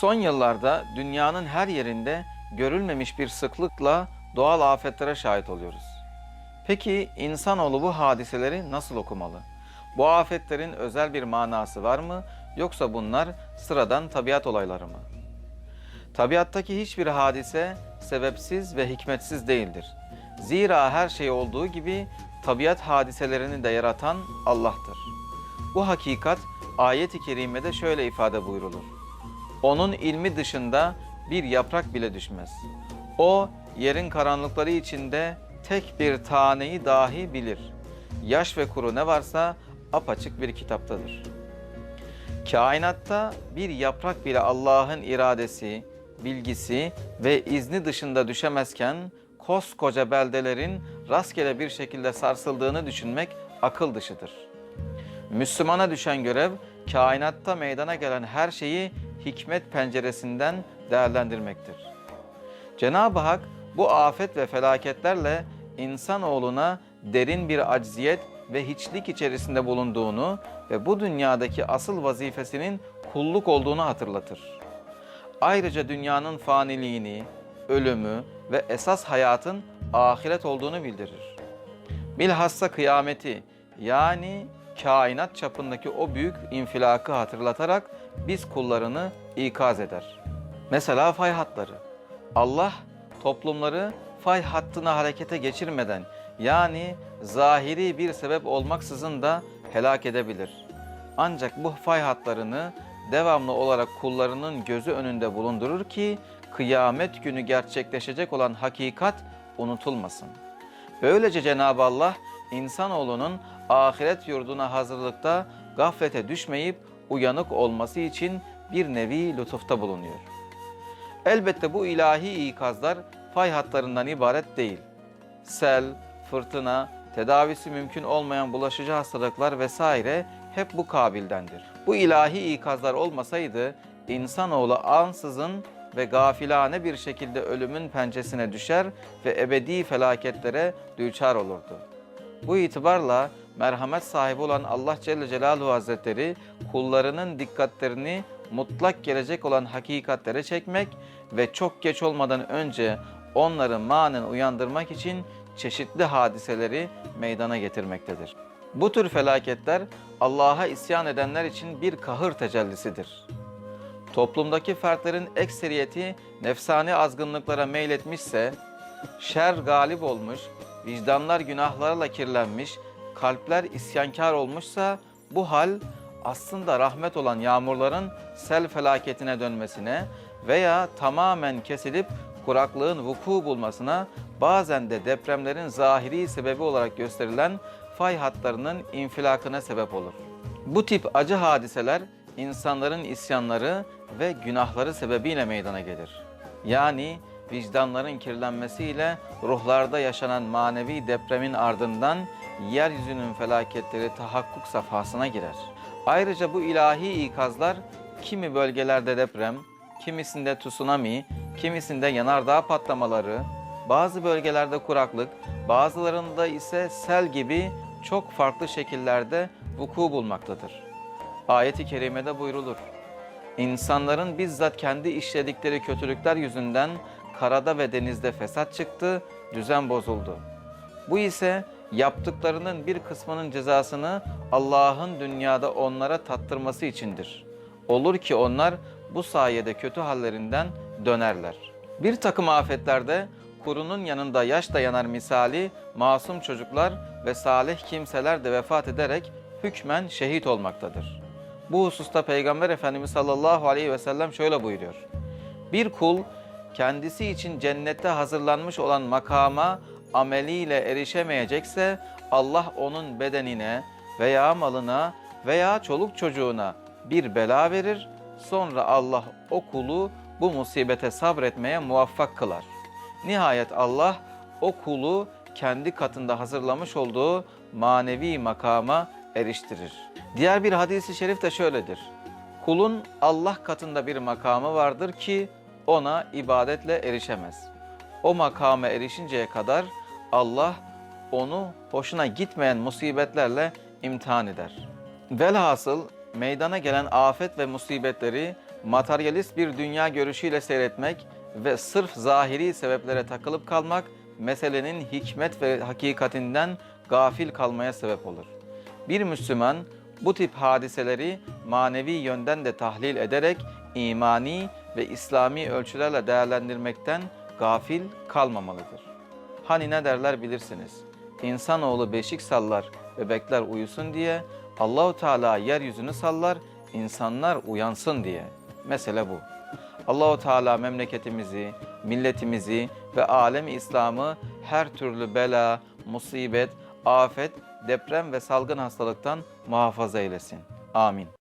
Son yıllarda dünyanın her yerinde görülmemiş bir sıklıkla doğal afetlere şahit oluyoruz. Peki insanoğlu bu hadiseleri nasıl okumalı? Bu afetlerin özel bir manası var mı yoksa bunlar sıradan tabiat olayları mı? Tabiattaki hiçbir hadise sebepsiz ve hikmetsiz değildir. Zira her şey olduğu gibi tabiat hadiselerini de yaratan Allah'tır. Bu hakikat ayet-i kerimede şöyle ifade buyrulur. Onun ilmi dışında bir yaprak bile düşmez. O yerin karanlıkları içinde tek bir taneyi dahi bilir. Yaş ve kuru ne varsa apaçık bir kitaptadır. Kainatta bir yaprak bile Allah'ın iradesi, bilgisi ve izni dışında düşemezken koskoca beldelerin rastgele bir şekilde sarsıldığını düşünmek akıl dışıdır. Müslümana düşen görev kainatta meydana gelen her şeyi hikmet penceresinden değerlendirmektir. Cenab-ı Hak bu afet ve felaketlerle insanoğluna derin bir acziyet ve hiçlik içerisinde bulunduğunu ve bu dünyadaki asıl vazifesinin kulluk olduğunu hatırlatır. Ayrıca dünyanın faniliğini, ölümü ve esas hayatın ahiret olduğunu bildirir. Bilhassa kıyameti yani kainat çapındaki o büyük infilakı hatırlatarak biz kullarını ikaz eder. Mesela fay hatları. Allah toplumları fay hattına harekete geçirmeden yani zahiri bir sebep olmaksızın da helak edebilir. Ancak bu fay hatlarını devamlı olarak kullarının gözü önünde bulundurur ki kıyamet günü gerçekleşecek olan hakikat unutulmasın. Böylece Cenab-ı Allah insanoğlunun ahiret yurduna hazırlıkta gaflete düşmeyip uyanık olması için bir nevi lütufta bulunuyor. Elbette bu ilahi ikazlar fay hatlarından ibaret değil. Sel, fırtına, tedavisi mümkün olmayan bulaşıcı hastalıklar vesaire hep bu kabildendir. Bu ilahi ikazlar olmasaydı insanoğlu ansızın ve gafilane bir şekilde ölümün pençesine düşer ve ebedi felaketlere düçar olurdu. Bu itibarla merhamet sahibi olan Allah Celle Celaluhu Hazretleri kullarının dikkatlerini mutlak gelecek olan hakikatlere çekmek ve çok geç olmadan önce onları manen uyandırmak için çeşitli hadiseleri meydana getirmektedir. Bu tür felaketler Allah'a isyan edenler için bir kahır tecellisidir. Toplumdaki fertlerin ekseriyeti nefsani azgınlıklara meyletmişse, şer galip olmuş, vicdanlar günahlarla kirlenmiş, kalpler isyankar olmuşsa bu hal aslında rahmet olan yağmurların sel felaketine dönmesine veya tamamen kesilip kuraklığın vuku bulmasına bazen de depremlerin zahiri sebebi olarak gösterilen fay hatlarının infilakına sebep olur. Bu tip acı hadiseler insanların isyanları ve günahları sebebiyle meydana gelir. Yani vicdanların kirlenmesiyle ruhlarda yaşanan manevi depremin ardından yeryüzünün felaketleri tahakkuk safhasına girer. Ayrıca bu ilahi ikazlar kimi bölgelerde deprem, kimisinde tsunami, kimisinde yanardağ patlamaları, bazı bölgelerde kuraklık, bazılarında ise sel gibi çok farklı şekillerde vuku bulmaktadır. Ayet-i kerimede buyrulur. İnsanların bizzat kendi işledikleri kötülükler yüzünden karada ve denizde fesat çıktı, düzen bozuldu. Bu ise yaptıklarının bir kısmının cezasını Allah'ın dünyada onlara tattırması içindir. Olur ki onlar bu sayede kötü hallerinden dönerler. Bir takım afetlerde kurunun yanında yaş dayanar misali masum çocuklar ve salih kimseler de vefat ederek hükmen şehit olmaktadır. Bu hususta Peygamber Efendimiz sallallahu aleyhi ve sellem şöyle buyuruyor. Bir kul kendisi için cennette hazırlanmış olan makama ameliyle erişemeyecekse Allah onun bedenine veya malına veya çoluk çocuğuna bir bela verir. Sonra Allah o kulu bu musibete sabretmeye muvaffak kılar. Nihayet Allah o kulu kendi katında hazırlamış olduğu manevi makama eriştirir. Diğer bir hadisi şerif de şöyledir. Kulun Allah katında bir makamı vardır ki ona ibadetle erişemez. O makama erişinceye kadar Allah onu hoşuna gitmeyen musibetlerle imtihan eder. Velhasıl meydana gelen afet ve musibetleri materyalist bir dünya görüşüyle seyretmek ve sırf zahiri sebeplere takılıp kalmak meselenin hikmet ve hakikatinden gafil kalmaya sebep olur. Bir Müslüman bu tip hadiseleri manevi yönden de tahlil ederek imani ve İslami ölçülerle değerlendirmekten gafil kalmamalıdır. Hani ne derler bilirsiniz. İnsanoğlu beşik sallar, bebekler uyusun diye, Allahu Teala yeryüzünü sallar, insanlar uyansın diye. Mesele bu. Allahu Teala memleketimizi, milletimizi ve alem İslam'ı her türlü bela, musibet, afet, deprem ve salgın hastalıktan muhafaza eylesin. Amin.